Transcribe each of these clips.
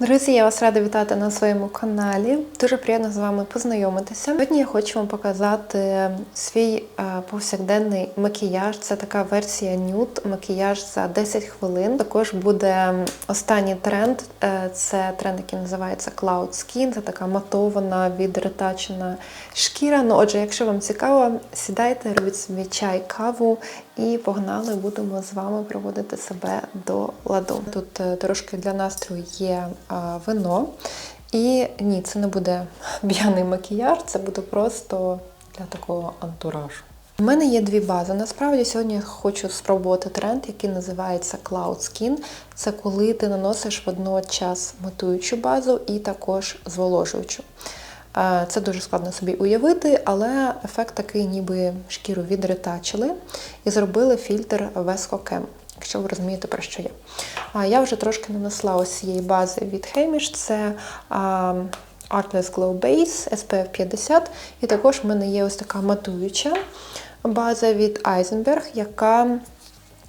Друзі, я вас рада вітати на своєму каналі. Дуже приємно з вами познайомитися. Сьогодні я хочу вам показати свій е, повсякденний макіяж. Це така версія нюд, макіяж за 10 хвилин. Також буде останній тренд. е, Це тренд, який називається Cloud Skin. Це така матована, відретачена шкіра. Ну, отже, якщо вам цікаво, сідайте, робіть собі чай, каву і погнали, будемо з вами проводити себе до ладу. Тут е, трошки для настрою є вино. І ні, це не буде п'яний макіяж, це буде просто для такого антуражу. У мене є дві бази. Насправді сьогодні я хочу спробувати тренд, який називається Cloud Skin. Це коли ти наносиш водночас матуючу базу і також зволожуючу. Це дуже складно собі уявити, але ефект такий, ніби шкіру відретачили і зробили фільтр Vesco якщо ви розумієте, про що я. А Я вже трошки нанесла ось цієї бази від Hamish, це а, Artless Glow Base SPF 50, і також в мене є ось така матуюча база від Eisenberg, яка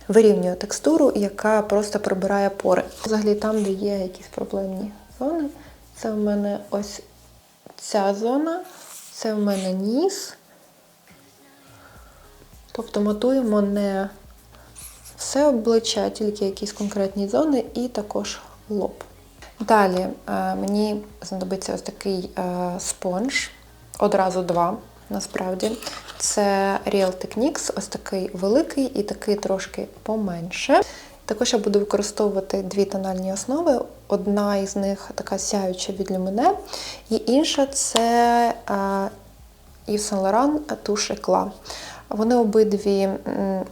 вирівнює текстуру, яка просто прибирає пори. Взагалі там, де є якісь проблемні зони, це в мене ось ця зона, це в мене ніс. Тобто матуємо не все обличчя, тільки якісь конкретні зони і також лоб. Далі е, мені знадобиться ось такий е, спонж, одразу два, насправді. Це Real Techniques, ось такий великий і такий трошки поменше. Також я буду використовувати дві тональні основи. Одна із них така сяюча від Люмине, і інша це е, Yves Saint Laurent туш Eclat. Вони обидві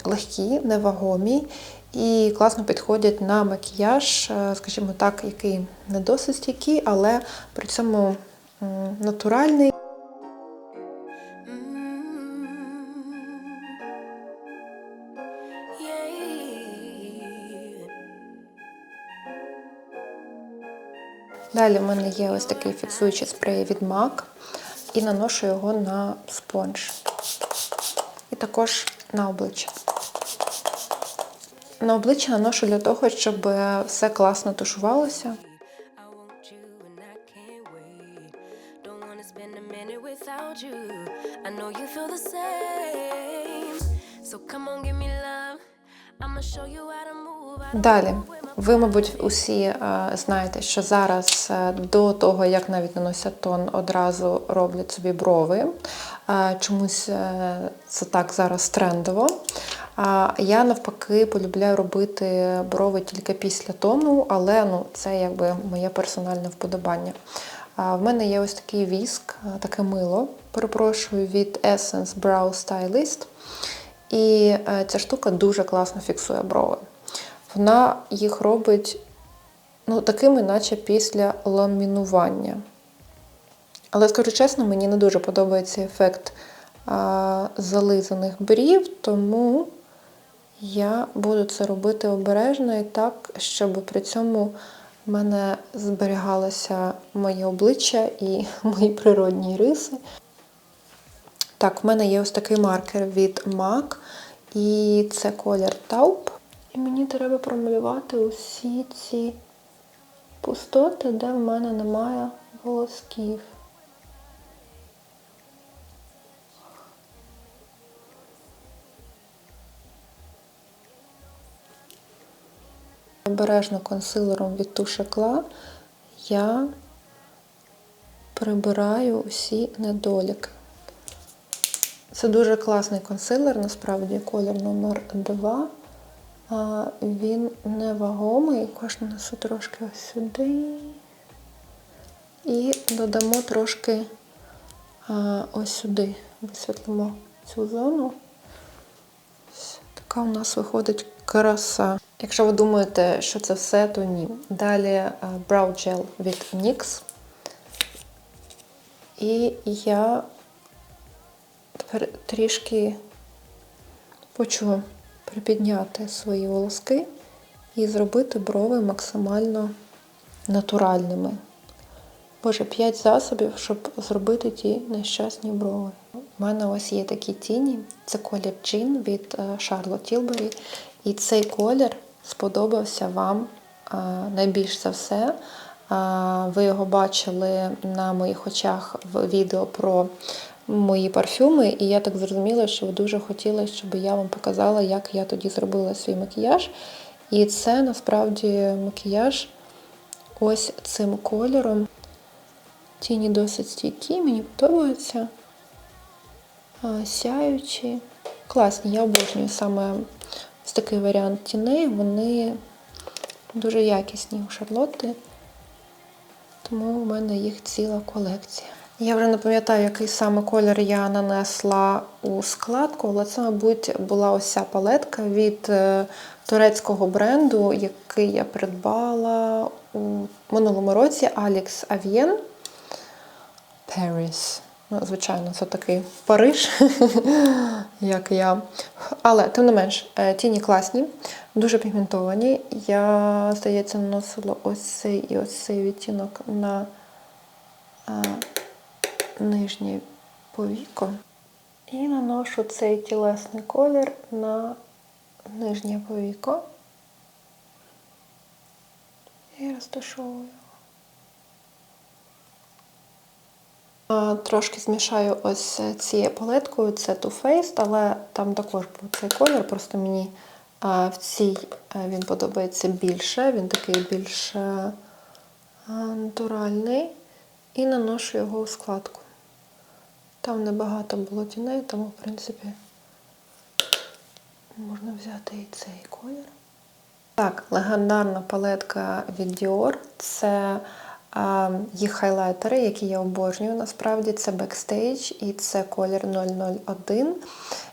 легкі, невагомі і класно підходять на макіяж, е, скажімо так, який не досить стійкий, але при цьому натуральний. Далі в мене є ось такий фіксуючий спрей від MAC і наношу його на спонж. Також на обличчя. На обличчя наношу для того, щоб все класно тушувалося. Далі, ви, мабуть, усі е, знаєте, що зараз е, до того, як навіть наносять тон, одразу роблять собі брови. Е, чомусь це так зараз трендово. Я навпаки полюбляю робити брови тільки після тону, але ну, це якби моє персональне вподобання. В мене є ось такий віск, таке мило, перепрошую, від Essence Brow Stylist. І ця штука дуже класно фіксує брови. Вона їх робить ну, такими, наче після ламінування. Але скажу чесно, мені не дуже подобається ефект а, зализаних брів, тому я буду це робити обережно і так, щоб при цьому в мене зберігалося моє обличчя і мої природні риси. Так, в мене є ось такий маркер від MAC, і це колір Taupe. І мені треба промалювати усі ці пустоти, де в мене немає волосків. Обережно консилером від тушекла я прибираю усі недоліки. Це дуже класний консилер, насправді колір номер 2. Він невагомий, також нанесу трошки ось сюди. І додамо трошки ось сюди. Висвітлимо цю зону. Така у нас виходить краса. Якщо ви думаєте, що це все, то ні. Далі Brow Gel від NYX. І я тепер трішки хочу припідняти свої волоски і зробити брови максимально натуральними. Боже, 5 засобів, щоб зробити ті нещасні брови. У мене ось є такі тіні. Це колір Jean від е, Charlotte Tilbury. І цей колір сподобався вам е, найбільш за все. Ви його бачили на моїх очах в відео про мої парфюми, і я так зрозуміла, що ви дуже хотіли, щоб я вам показала, як я тоді зробила свій макіяж. І це насправді макіяж ось цим кольором. Тіні досить стійкі, мені подобаються. Сяючі. Класні, я обожнюю саме ось такий варіант тіней. Вони дуже якісні у Шарлотти. Тому у мене їх ціла колекція. Я вже не пам'ятаю, який саме колір я нанесла у складку, але це, мабуть, була ось ця палетка від е, турецького бренду, який я придбала у минулому році Alex Avien Paris. Ну, звичайно, це такий Париж, як я. Але, тим не менш, е, тіні класні, дуже пігментовані. Я, здається, наносила ось цей і ось цей відтінок на е, нижнє повіко. І наношу цей тілесний колір на нижнє повіко. І розташовую. Трошки змішаю ось цією палеткою, це Too Faced, але там також був цей колір, просто мені в цій він подобається більше, він такий більш натуральний. І наношу його у складку. Там небагато було тіней, тому, в принципі, можна взяти і цей колір. Так, легендарна палетка від Dior. Це а, їх хайлайтери, які я обожнюю. Насправді це Backstage і це колір 001.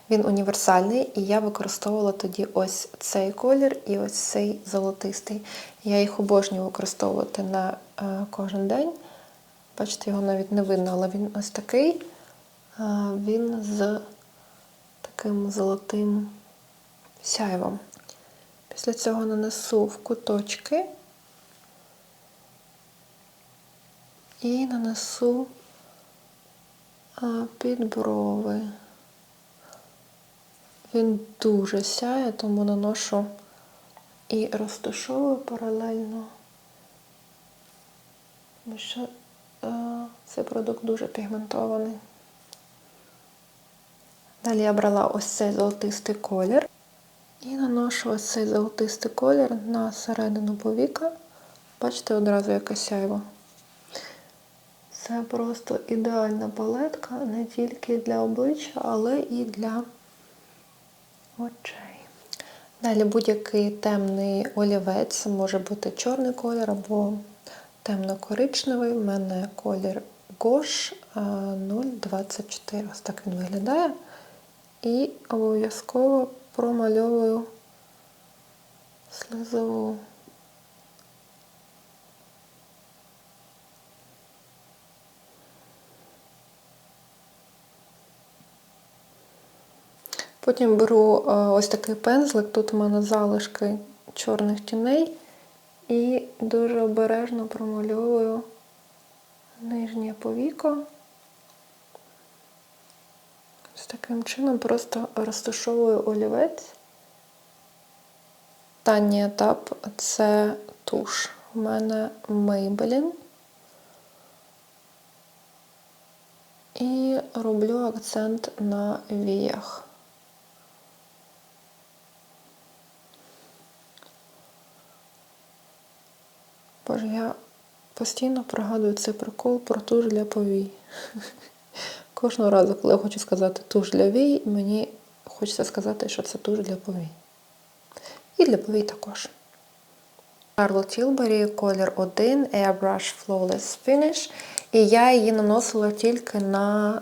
Він універсальний, і я використовувала тоді ось цей колір і ось цей золотистий. Я їх обожнюю використовувати на е, кожен день. Бачите, його навіть не видно, але він ось такий. Він з таким золотим сяйвом. Після цього нанесу в куточки і нанесу під брови. Він дуже сяє, тому наношу і розташовую паралельно. Тому що цей продукт дуже пігментований. Далі я брала ось цей золотистий колір і наношу ось цей золотистий колір на середину повіка. Бачите, одразу яке сяйво. Це просто ідеальна палетка не тільки для обличчя, але і для очей. Далі будь-який темний олівець може бути чорний колір або темно-коричневий. У мене колір Gosh 024. Ось так він виглядає. І обов'язково промальовую слизову. Потім беру е, ось такий пензлик, тут у мене залишки чорних тіней, і дуже обережно промальовую нижнє повіко. Ось таким чином просто розташовую олівець. Останній етап це туш. У мене Maybelline. І роблю акцент на віях. Боже, я постійно пригадую цей прикол про туш для повій. Кожного разу, коли я хочу сказати туш для вій, мені хочеться сказати, що це туш для повій. І для повій також. Charlotte Tilbury, колір 1, Airbrush Flawless Finish. І я її наносила тільки на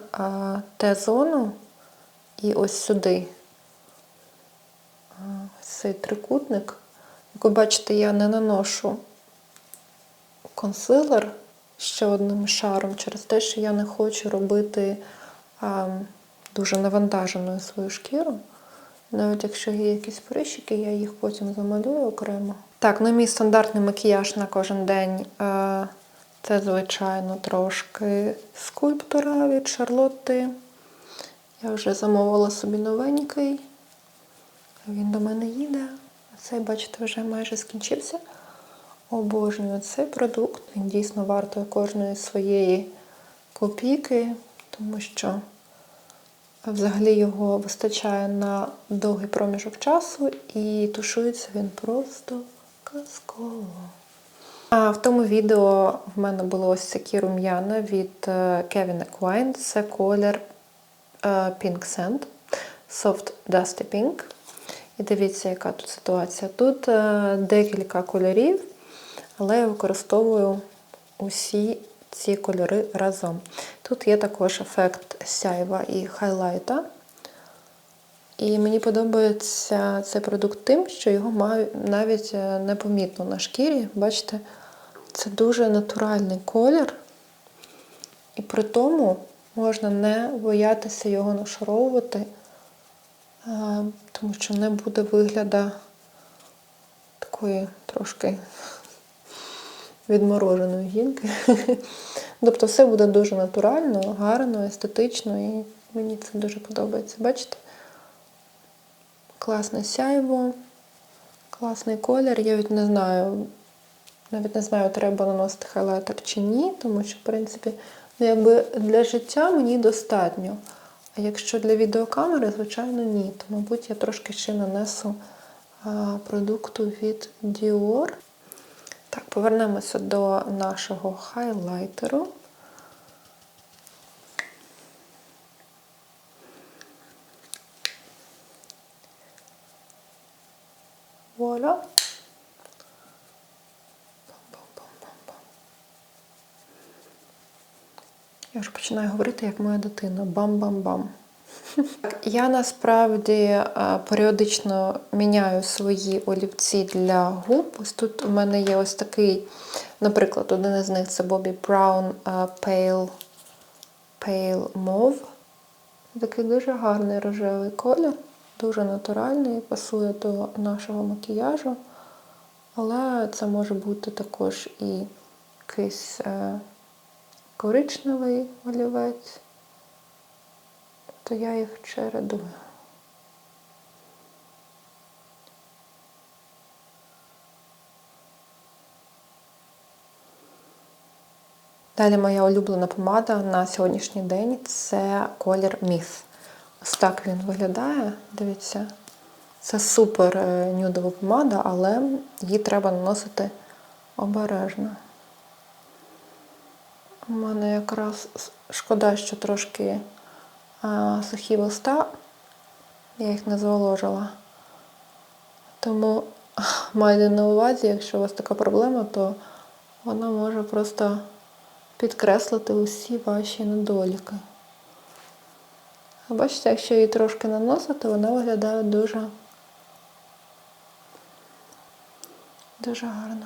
Т-зону і ось сюди. Ось цей трикутник. Як ви бачите, я не наношу консилер ще одним шаром через те, що я не хочу робити а, дуже навантаженою свою шкіру. Навіть якщо є якісь прищики, я їх потім замалюю окремо. Так, ну мій стандартний макіяж на кожен день е, це, звичайно, трошки скульптура від Шарлотти. Я вже замовила собі новенький. Він до мене їде. А цей, бачите, вже майже скінчився. Обожнюю цей продукт. Він дійсно вартує кожної своєї копійки, тому що взагалі його вистачає на довгий проміжок часу і тушується він просто казково. А в тому відео в мене було ось такі рум'яна від Kevin Equine. Це колір е, Pink Sand, Soft Dusty Pink. І дивіться, яка тут ситуація. Тут е, декілька кольорів, але я використовую усі ці кольори разом. Тут є також ефект сяйва і хайлайта. І мені подобається цей продукт тим, що його навіть е, непомітно на шкірі. Бачите, це дуже натуральний колір, і при тому можна не боятися його нашаровувати, е, тому що не буде вигляду такої трошки відмороженої жінки. Тобто все буде дуже натурально, гарно, естетично, і мені це дуже подобається. Бачите? Класне сяйво, класний колір. Я навіть не знаю, навіть не знаю, треба наносити хайлайтер чи ні, тому що, в принципі, ну, якби для життя мені достатньо. А якщо для відеокамери, звичайно, ні. То, мабуть, я трошки ще нанесу а, продукту від Dior. Повернемося до нашого хайлайтеру. Вуаля. Я вже починаю говорити, як моя дитина. Бам-бам-бам. Я насправді е, періодично міняю свої олівці для губ. Ось тут у мене є ось такий, наприклад, один із них це Bobbi Brown е, Pale, Pale Mauve. Такий дуже гарний рожевий колір, дуже натуральний, пасує до нашого макіяжу. Але це може бути також і якийсь е, коричневий олівець то я їх чередую. Далі моя улюблена помада на сьогоднішній день це колір Міф. Ось так він виглядає. Дивіться, це супер е, нюдова помада, але її треба наносити обережно. У мене якраз шкода, що трошки сухі листа, я їх не зволожила. Тому майте на увазі, якщо у вас така проблема, то вона може просто підкреслити усі ваші недоліки. Бачите, якщо її трошки наносити, вона виглядає дуже, дуже гарно.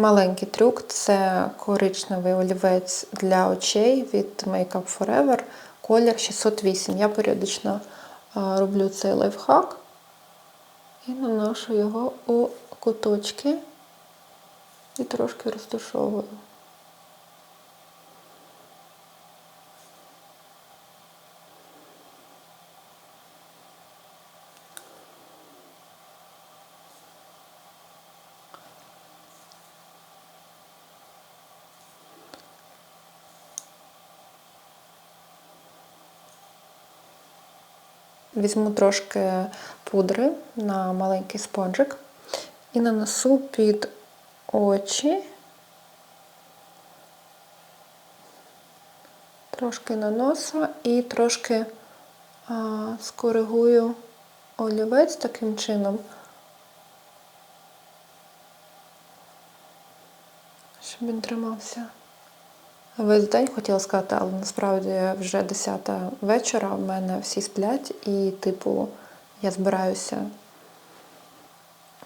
Маленький трюк це коричневий олівець для очей від Makeup Forever, колір 608. Я періодично роблю цей лайфхак і наношу його у куточки і трошки розташовую. Візьму трошки пудри на маленький спонжик і нанесу під очі, трошки на носа і трошки а, скоригую олівець таким чином, щоб він тримався. Весь день хотіла сказати, але насправді вже 10 вечора в мене всі сплять, і, типу, я збираюся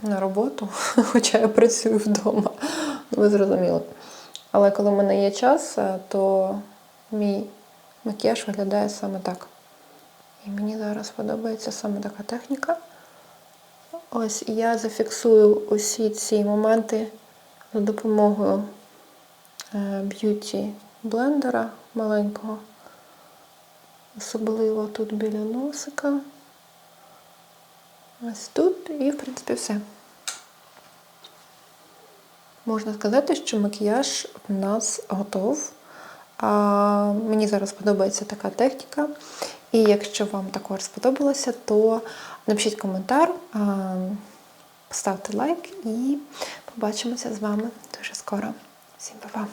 на роботу, хоча я працюю вдома. Ви зрозуміли. Але коли в мене є час, то мій макіяж виглядає саме так. І мені зараз подобається саме така техніка. Ось я зафіксую усі ці моменти за допомогою б'юті блендера маленького, особливо тут біля носика. Ось тут і, в принципі, все. Можна сказати, що макіяж у нас готов. А, мені зараз подобається така техніка. І якщо вам також сподобалося, то напишіть коментар, а, поставте лайк і побачимося з вами дуже скоро. Всім па-па!